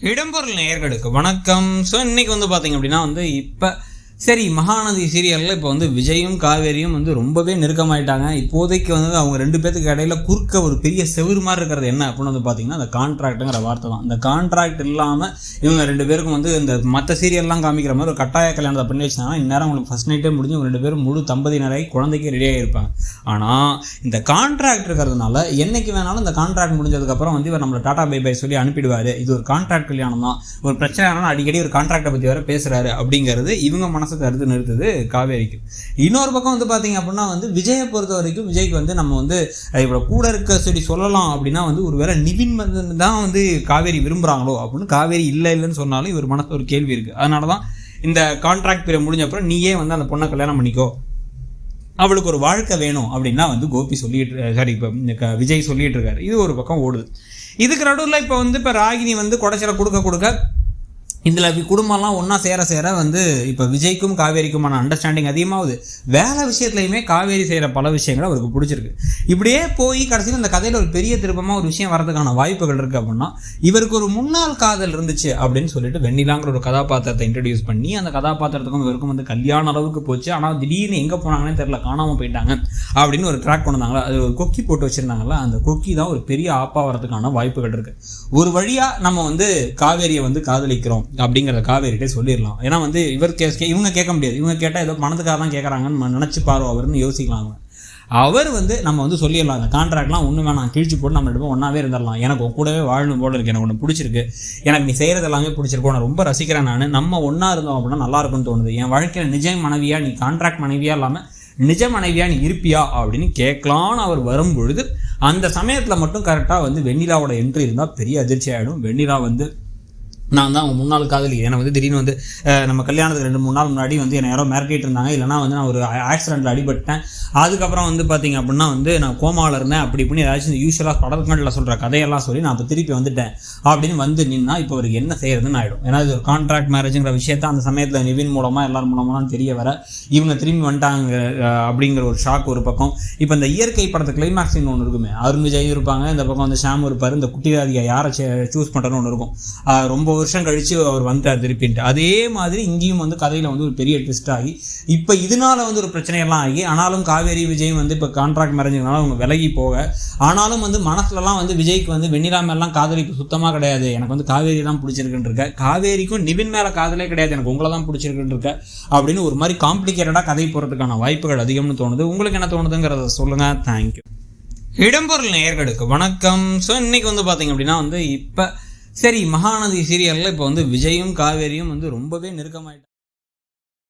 இடம்பொருள் நேயர்களுக்கு வணக்கம். ஸோ இன்னைக்கு வந்து பார்த்தீங்க அப்படின்னா வந்து இப்போ சரி மகாநதி சீரியலில் இப்போ வந்து விஜயும் காவேரியும் வந்து ரொம்பவே நெருக்கமாயிட்டாங்க. இப்போதைக்கு வந்து அவங்க ரெண்டு பேத்துக்கு இடையில குறுக்க ஒரு பெரிய செவுரு மாதிரி இருக்கிறது என்ன அப்படின்னு வந்து பார்த்தீங்கன்னா அந்த கான்ட்ராக்ட்டுங்கிற வார்த்தை தான். அந்த கான்ட்ராக்ட் இல்லாமல் இவங்க ரெண்டு பேருக்கும் வந்து இந்த மற்ற சீரியல்லாம் காமிக்கிற மாதிரி ஒரு கட்டாய கல்யாணத்தை பண்ணி வச்சாங்கன்னா இந்நேரம் உங்களுக்கு ஃபஸ்ட் நைட்டே முடிஞ்சு ரெண்டு பேரும் முழு தம்பதியினரை குழந்தைக்கு ரெடியாக இருப்பாங்க ஆனால் இந்த கான்ட்ராக்ட் இருக்கிறதுனால என்னைக்கு வேணாலும் இந்த கான்ட்ராக்ட் முடிஞ்சதுக்கப்புறம் வந்து இவர் நம்மளை டாடா பை பை சொல்லி அனுப்பிடுவார். இது ஒரு கான்ட்ராக்ட் கல்யாணம் தான். ஒரு பிரச்சனை அடிக்கடி ஒரு கான்ட்ராக்டை பற்றி வேறு பேசுகிறாரு அப்படிங்கிறது இவங்க மாதத்தை கருத்து நிறுத்துது காவேரிக்கு. இன்னொரு பக்கம் வந்து பார்த்தீங்க அப்படின்னா வந்து விஜயை பொறுத்த வரைக்கும் விஜய்க்கு வந்து நம்ம வந்து இவ்வளோ கூட இருக்க செடி சொல்லலாம் அப்படின்னா வந்து ஒருவேளை நிவின் வந்து தான் வந்து காவேரி விரும்புகிறாங்களோ அப்படின்னு காவேரி இல்லை இல்லைன்னு சொன்னாலும் இவர் மனசு ஒரு கேள்வி இருக்குது அதனால தான் இந்த கான்ட்ராக்ட் பீரியட் முடிஞ்ச அப்புறம் நீயே வந்து அந்த பொண்ணை கல்யாணம் பண்ணிக்கோ. அவளுக்கு ஒரு வாழ்க்கை வேணும் அப்படின்னா வந்து கோபி சொல்லிட்டு சாரி இப்போ விஜய் சொல்லிட்டு இருக்காரு. இது ஒரு பக்கம் ஓடுது. இதுக்கு நடுவில் இப்போ வந்து இப்போ ராகினி வந்து குடைச்சலை கொடுக்க கொடுக்க இதில் குடும்பம்லாம் ஒன்றா சேர சேர வந்து இப்போ விஜய்க்கும் காவேரிக்குமான அண்டர்ஸ்டாண்டிங் அதிகமாகுது. வேலை விஷயத்துலையுமே காவேரி செய்கிற பல விஷயங்கள் அவருக்கு பிடிச்சிருக்கு. இப்படியே போய் கடைசியில் இந்த கதையில் ஒரு பெரிய திருப்பமாக ஒரு விஷயம் வரதுக்கான வாய்ப்புகள் இருக்குது அப்படின்னா இவருக்கு ஒரு முன்னாள் காதல் இருந்துச்சு அப்படின்னு சொல்லிட்டு வெண்ணிலாங்கிற ஒரு கதாபாத்திரத்தை இன்ட்ரடியூஸ் பண்ணி அந்த கதாபாத்திரத்துக்கும் இவருக்கும் வந்து கல்யாண அளவுக்கு போச்சு. ஆனால் திடீர்னு எங்கே போனாங்கன்னே தெரில காணாமல் போயிட்டாங்க அப்படின்னு ஒரு ட்ராக் கொண்டு வந்தாங்களா அது ஒரு கொக்கி போட்டு வச்சுருந்தாங்கல்ல அந்த கொக்கி தான் ஒரு பெரிய ஆப்பா வரதுக்கான வாய்ப்புகள் இருக்குது ஒரு வழியாக நம்ம வந்து காவேரியை வந்து காதலிக்கிறோம். அப்படிங்கிறத காவேரிட்டே சொல்லிடலாம் ஏன்னா வந்து இவர் கே இவங்க கேட்க முடியாது. இவங்க கேட்டால் ஏதோ பணத்துக்காக தான் கேட்குறாங்கன்னு நினச்சி பாரு அவர்னு யோசிக்கலாம் அவங்க. அவர் வந்து நம்ம வந்து சொல்லிடலாம் அந்த கான்ட்ராக்ட்லாம் ஒன்று வேணாம். கிழிச்சு போட்டு நம்ம ரெண்டு பேரும் ஒன்றாவே இருந்துடலாம் எனக்கு உன் கூடவே வாழணும் போல இருக்கு. எனக்கு ஒன்று பிடிச்சிருக்கு. எனக்கு நீ செய்கிறது எல்லாமே பிடிச்சிருக்கு. நான் ரொம்ப ரசிக்கிறேன் நான். நம்ம ஒன்றா இருந்தோம் அப்படின்னா நல்லா இருக்கும்னு தோணுது. என் வாழ்க்கையில் நிஜ மனைவியா நீ கான்ட்ராக்ட் மனைவியாக இல்லாமல் நிஜ மனைவியாக நீ இருப்பியா அப்படின்னு கேட்கலான்னு அவர் வரும்பொழுது அந்த சமயத்தில் மட்டும் கரெக்டாக வந்து வெண்ணிலாவோட என்ட்ரி இருந்தால் பெரிய அதிர்ச்சி ஆகிடும் வெண்ணிலா வந்து நான் தான் அவங்க முன்னாள் காதலி. என்னை வந்து திடீர்னு வந்து நம்ம கல்யாணத்துக்கு ரெண்டு மூணு நாள் முன்னாடி வந்து என்னை யாரோ மிரட்டிட்டு இருந்தாங்க. இல்லைனா வந்து நான் ஒரு ஆக்சிடென்ட்டில் அடிபட்டேன் அதுக்கப்புறம் வந்து பார்த்தீங்க அப்படின்னா வந்து நான் கோமாவில் இருந்தேன். அப்படி இப்படி ஏதாச்சும் இந்த யூஸ்வலாக படங்கள்ல சொல்கிற கதையெல்லாம் சொல்லி நான் இப்போ திருப்பி வந்துட்டேன். அப்படின்னு வந்து நின்னா இப்போ அவருக்கு என்ன செய்யறதுன்னு ஆகிடும் ஏன்னா இது ஒரு கான்ட்ராக்ட் மேரேஜுங்கிற விஷயத்த அந்த சமயத்தில் நிவின் மூலமாக எல்லார் மூலமாக தெரிய வர இவங்க திரும்பி வந்துட்டாங்க அப்படிங்கிற ஒரு ஷாக் ஒரு பக்கம். இப்போ இந்த இயற்கை படத்து கிளைமேக்ஸ் ஒன்று இருக்குமே. அருண் விஜயும் இருப்பாங்க இந்த பக்கம் வந்து ஷாம் இருப்பார் இந்த குட்டிராதியை யாரை சூஸ் பண்ணுறன்னு ஒன்று இருக்கும். ரொம்ப வருஷம் கழித்து அவர் வந்துட்டார் திருப்பின்ட்டு. அதே மாதிரி இங்கேயும் வந்து கதையில் வந்து ஒரு பெரிய ட்விஸ்ட் ஆகி இப்போ இதனால வந்து ஒரு பிரச்சனையெல்லாம் ஆகி ஆனாலும் காவேரி விஜய் வந்து இப்போ கான்ட்ராக்ட் மறைஞ்சதுனால அவங்க விலகி போக ஆனாலும் வந்து மனசுலலாம் வந்து விஜய்க்கு வந்து வெண்ணிலா மேலாம் காதலிப்பு சுத்தமாக கிடையாது. எனக்கு வந்து காவேரி தான் பிடிச்சிருக்குன்னு இருக்க காவேரிக்கும் நிவின் மேலே காதலே கிடையாது. எனக்கு உங்களை தான் பிடிச்சிருக்குன்னு இருக்க அப்படின்னு ஒரு மாதிரி காம்ப்ளிகேட்டடாக கதை போகிறதுக்கான வாய்ப்புகள் அதிகம்னு தோணுது. உங்களுக்கு என்ன தோணுதுங்கிறத சொல்லுங்கள் தேங்க்யூ இடம்பொருள் நேர்களுக்கு வணக்கம். ஸோ இன்றைக்கி வந்து பார்த்தீங்க அப்படின்னா வந்து இப்போ சரி மகாநதி சீரியலில் இப்போ வந்து விஜயும் காவேரியும் வந்து ரொம்பவே நெருக்கமாயிட்டாங்க.